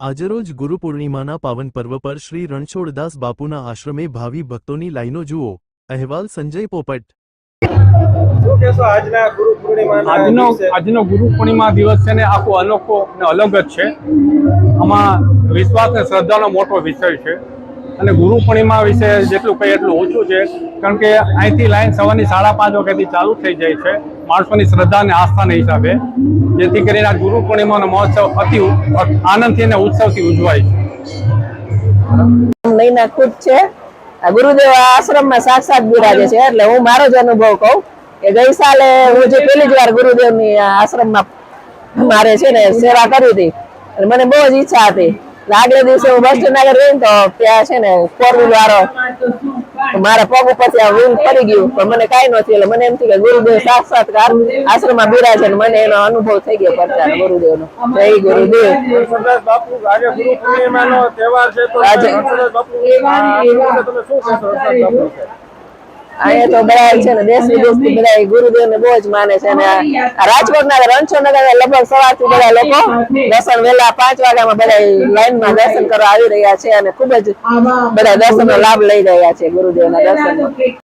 આજરોજ ગુરુ પૂર્ણિમાના પાવન પર્વ પર શ્રી રણછોડદાસ બાપુના આશ્રમે ભાવિ ભક્તોની લાઈનો જુઓ. અહેવાલ સંજય પોપટ. આજનો આજનો ગુરુ પૂર્ણિમા દિવસ છે ને આખો અનોખો અને અલગ જ છે. આમાં વિશ્વાસ અને શ્રદ્ધાનો મોટો વિષય છે. અને ગુરુ પૂર્ણિમા વિશે જેટલું કહીએ એટલું ઓછું છે. કારણ કે અહીંથી લાઈન સવારની સાડા પાંચ વાગ્યાથી ચાલુ થઈ જાય છે. માણસોની શ્રદ્ધા અને આસ્થાના હિસાબે. જેથી કરીને આ ગુરુ પૂર્ણિમાનો મહોત્સવ અતિ આનંદથી અને ઉત્સવથી ઉજવાય છે. મહિના ખુદ છે. ગુરુદેવ આશ્રમમાં સાક્ષાત બિરાજે છે. એટલે હું મારો જ અનુભવ કહું કે ગઈ સાલે હું જે પેલી જ વાર ગુરુદેવની આશ્રમમાં મારે છે ને સેવા કરી હતી. અને મને બહુ જ ઈચ્છા હતી. આગલે દિવસે હું બસ રહી તો ત્યાં છે ને ફોર વ્હીલ વાળો. મારા પગ ઉપરથી આ વ્હીલ ફરી ગયું. પણ મને કાંઈ ન થયું. એટલે મને એમ થયું કે ગુરુદેવ સાક્ષાત્કાર આશ્રમમાં બિરાજે છે મને એનો અનુભવ થઈ ગયો પ્રચાર ગુરુદેવનો. જય ગુરુદેવ. આજે અહીંયા તો બધા છે ને દેશ વિદેશથી બધા ગુરુદેવ ને બહુ જ માને છે અને રાજકોટ ના રણછોડનગર લગભગ સવારથી બધા લોકો દર્શન વેલા પાંચ વાગ્યામાં બધા લાઈનમાં દર્શન કરવા આવી રહ્યા છે અને ખૂબ જ બધા દર્શન નો લાભ લઈ રહ્યા છે ગુરુદેવ ના દર્શન